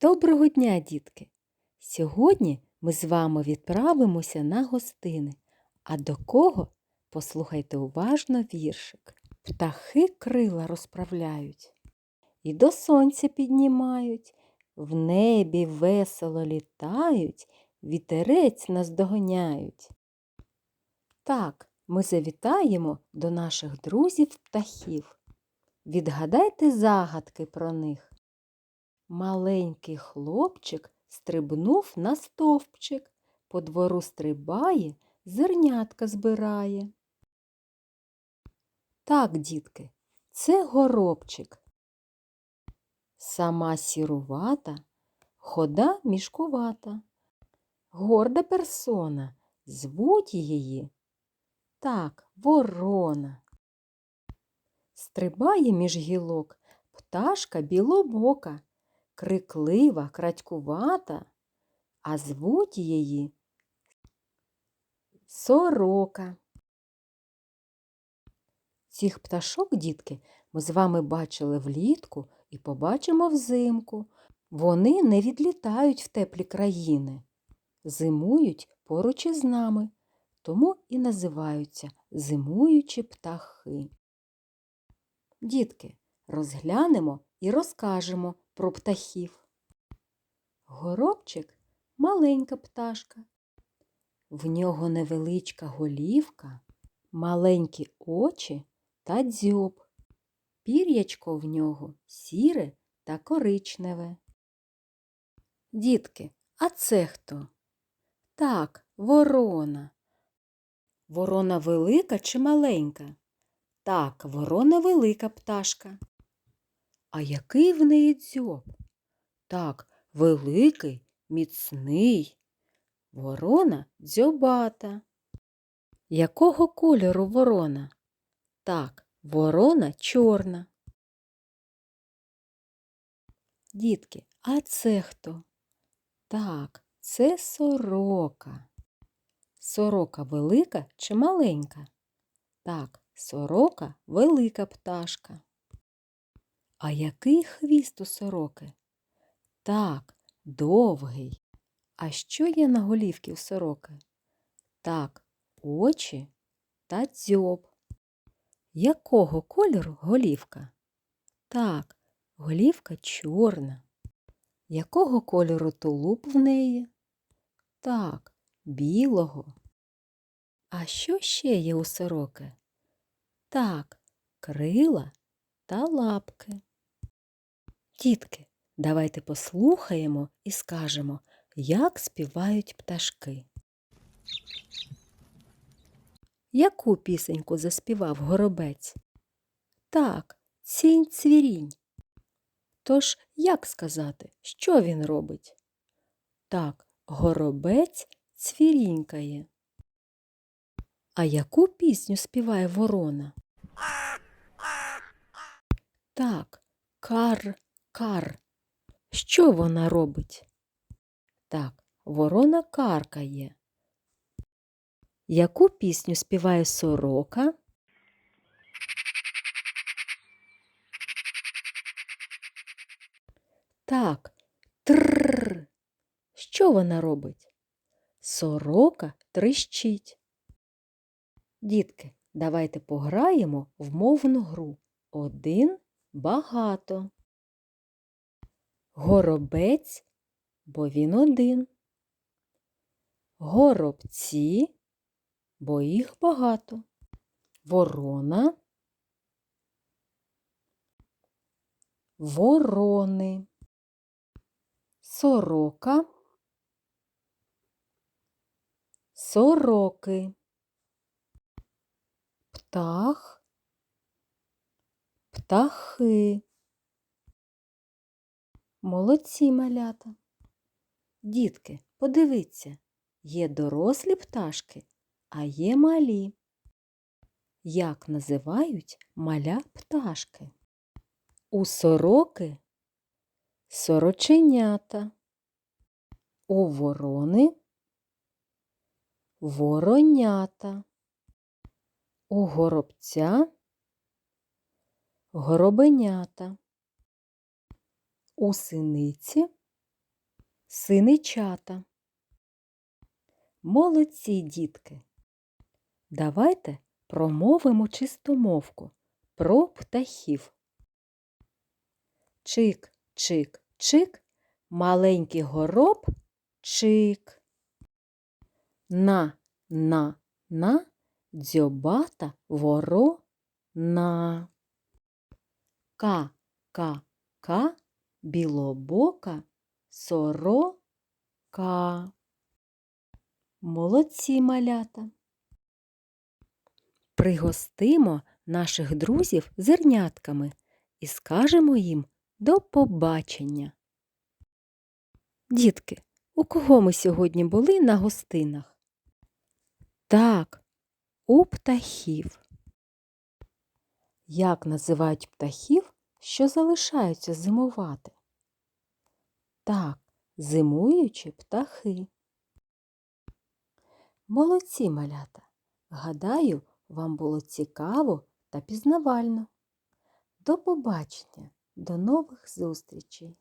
Доброго дня, дітки! Сьогодні ми з вами відправимося на гостини. А до кого? Послухайте уважно віршик. Птахи крила розправляють і до сонця піднімають, в небі весело літають, вітерець наздоганяють. Так, ми завітаємо до наших друзів птахів. Відгадайте загадки про них. Маленький хлопчик стрибнув на стовпчик, по двору стрибає, зернятка збирає. Так, дітки, це горобчик. Сама сірувата, хода мішкувата. Горда персона, звуть її. Так, ворона. Стрибає між гілок пташка білобока, криклива, крадькувата, а звуть її сорока. Цих пташок, дітки, ми з вами бачили влітку і побачимо взимку. Вони не відлітають в теплі країни, зимують поруч із нами, тому і називаються зимуючі птахи. Дітки, розглянемо і розкажемо про птахів. Горобчик маленька пташка. В нього невеличка голівка, маленькі очі та дзьоб. Пір'ячко в нього сіре та коричневе. Дітки, а це хто? Так, ворона. Ворона велика чи маленька? Так, ворона велика пташка. А який в неї дзьоб? Так, великий, міцний. Ворона дзьобата. Якого кольору ворона? Так, ворона чорна. Дітки, а це хто? Так, це сорока. Сорока велика чи маленька? Так, сорока велика пташка. А який хвіст у сороки? Так, довгий. А що є на голівці у сороки? Так, очі та дзьоб. Якого кольору голівка? Так, голівка чорна. Якого кольору тулуб в неї? Так, білого. А що ще є у сороки? Так, крила та лапки. Дітки, давайте послухаємо і скажемо, як співають пташки. Яку пісеньку заспівав горобець? Так, цінь цвірінь. Тож, як сказати, що він робить? Так, горобець цвірінькає. А яку пісню співає ворона? Так, кар, кар. Що вона робить? Так, ворона каркає. Яку пісню співає сорока? Так, трррр. Що вона робить? Сорока трищить. Дітки, давайте пограємо в мовну гру. Один багато. Горобець, бо він один. Горобці, бо їх багато. Ворона. Ворони. Сорока. Сороки. Птах. Птахи. Молодці малята. Дітки, подивіться, є дорослі пташки, а є малі. Як називають маля пташки? У сороки сороченята, у ворони воронята, у горобця горобенята, у синиці синичата. Молодці, дітки. Давайте промовимо чистомовку про птахів. Чик, чик, чик, маленький гороб чик. На, на, на, дзьобата ворона. Ка, ка, ка, білобока сорока. Молодці малята. Пригостимо наших друзів зернятками і скажемо їм до побачення. Дітки, у кого ми сьогодні були на гостинах? Так, у птахів. Як називають птахів, що залишаються зимувати? Так, зимуючі птахи. Молодці малята. Гадаю, вам було цікаво та пізнавально. До побачення, до нових зустрічей!